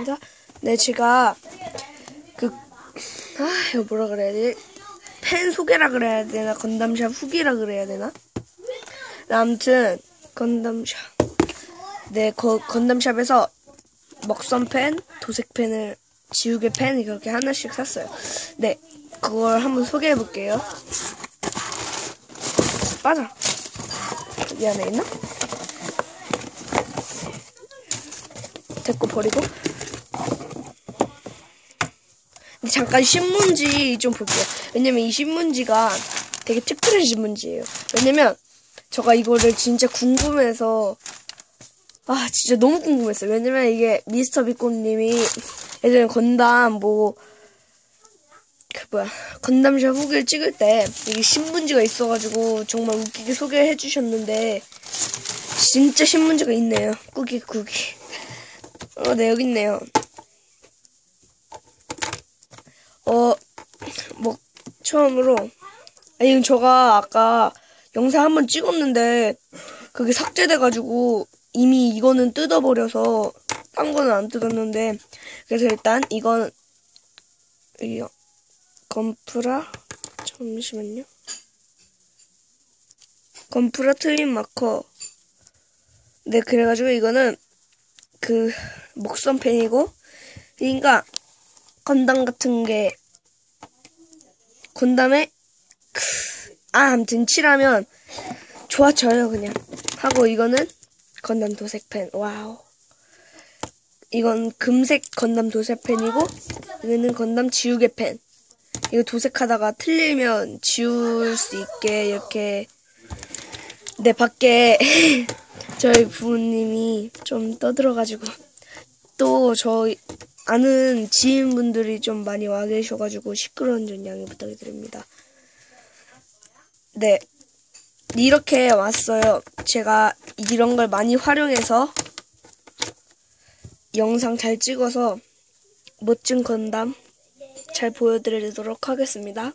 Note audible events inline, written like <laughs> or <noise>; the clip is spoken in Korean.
하겠습니다. 네, 제가 그, 아, 이거 뭐라 그래야 돼? 팬 소개라 그래야 되나? 건담샵 후기라 그래야 되나? 네, 아무튼, 건담샵. 네, 거, 건담샵에서 먹선펜, 도색펜을, 지우개 펜 이렇게 하나씩 샀어요. 네, 그걸 한번 소개해 볼게요. 빠져. 이 안에 있나? 됐고 버리고. 근데 잠깐 신문지 좀 볼게요. 왜냐면 이 신문지가 되게 특별한 신문지예요. 왜냐면 제가 이거를 진짜 궁금해서 아 진짜 너무 궁금했어요. 왜냐면 이게 미스터 비콘님이 예전에 건담 뭐 그 뭐야 건담샵 후기를 찍을 때 이게 신문지가 있어가지고 정말 웃기게 소개를 해주셨는데 진짜 신문지가 있네요. 꾸기 꾸기. 어, 네 여기 있네요. 어, 뭐 처음으로 아니 저가 아까 영상 한번 찍었는데 그게 삭제돼가지고 이미 이거는 뜯어버려서 딴 거는 안 뜯었는데 그래서 일단 이건 이 건프라 잠시만요. 건프라 트윈 마커. 네 그래가지고 이거는 그 목선 펜이고 그러니까 건담 같은 게 건담에 크, 아 아무튼 칠하면 좋아져요 그냥. 하고 이거는 건담 도색펜. 와우. 이건 금색 건담 도색펜이고 이거는 건담 지우개 펜. 이거 도색하다가 틀리면 지울 수 있게 이렇게 내 밖에 <laughs> 저희 부모님이 좀 떠들어가지고 또 저 아는 지인분들이 좀 많이 와 계셔가지고 시끄러운 점 양해 부탁드립니다. 네. 이렇게 왔어요. 제가 이런 걸 많이 활용해서 영상 잘 찍어서 멋진 건담 잘 보여드리도록 하겠습니다.